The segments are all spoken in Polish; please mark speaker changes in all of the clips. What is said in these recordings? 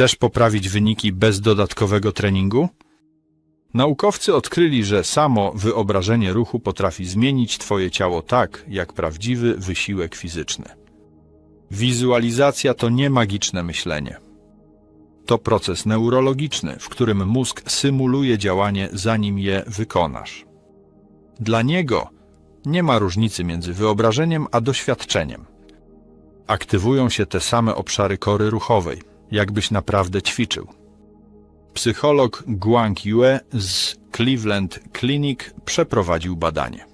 Speaker 1: Chcesz poprawić wyniki bez dodatkowego treningu? Naukowcy odkryli, że samo wyobrażenie ruchu potrafi zmienić Twoje ciało tak, jak prawdziwy wysiłek fizyczny. Wizualizacja to nie magiczne myślenie. To proces neurologiczny, w którym mózg symuluje działanie, zanim je wykonasz. Dla niego nie ma różnicy między wyobrażeniem a doświadczeniem. Aktywują się te same obszary kory ruchowej, jakbyś naprawdę ćwiczył. Psycholog Guang Yue z Cleveland Clinic przeprowadził badanie.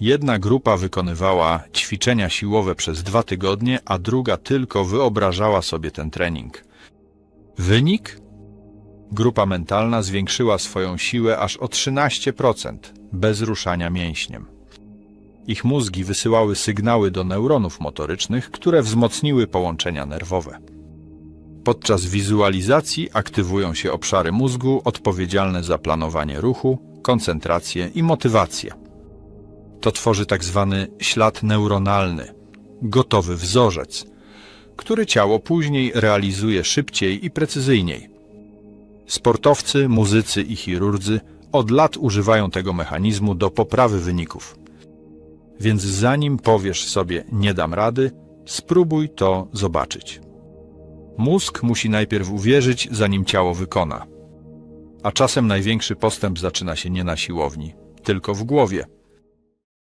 Speaker 1: Jedna grupa wykonywała ćwiczenia siłowe przez dwa tygodnie, a druga tylko wyobrażała sobie ten trening. Wynik? Grupa mentalna zwiększyła swoją siłę aż o 13% bez ruszania mięśniem. Ich mózgi wysyłały sygnały do neuronów motorycznych, które wzmocniły połączenia nerwowe. Podczas wizualizacji aktywują się obszary mózgu odpowiedzialne za planowanie ruchu, koncentrację i motywację. To tworzy tak zwany ślad neuronalny, gotowy wzorzec, który ciało później realizuje szybciej i precyzyjniej. Sportowcy, muzycy i chirurdzy od lat używają tego mechanizmu do poprawy wyników. Więc zanim powiesz sobie nie dam rady, spróbuj to zobaczyć. Mózg musi najpierw uwierzyć, zanim ciało wykona. A czasem największy postęp zaczyna się nie na siłowni, tylko w głowie.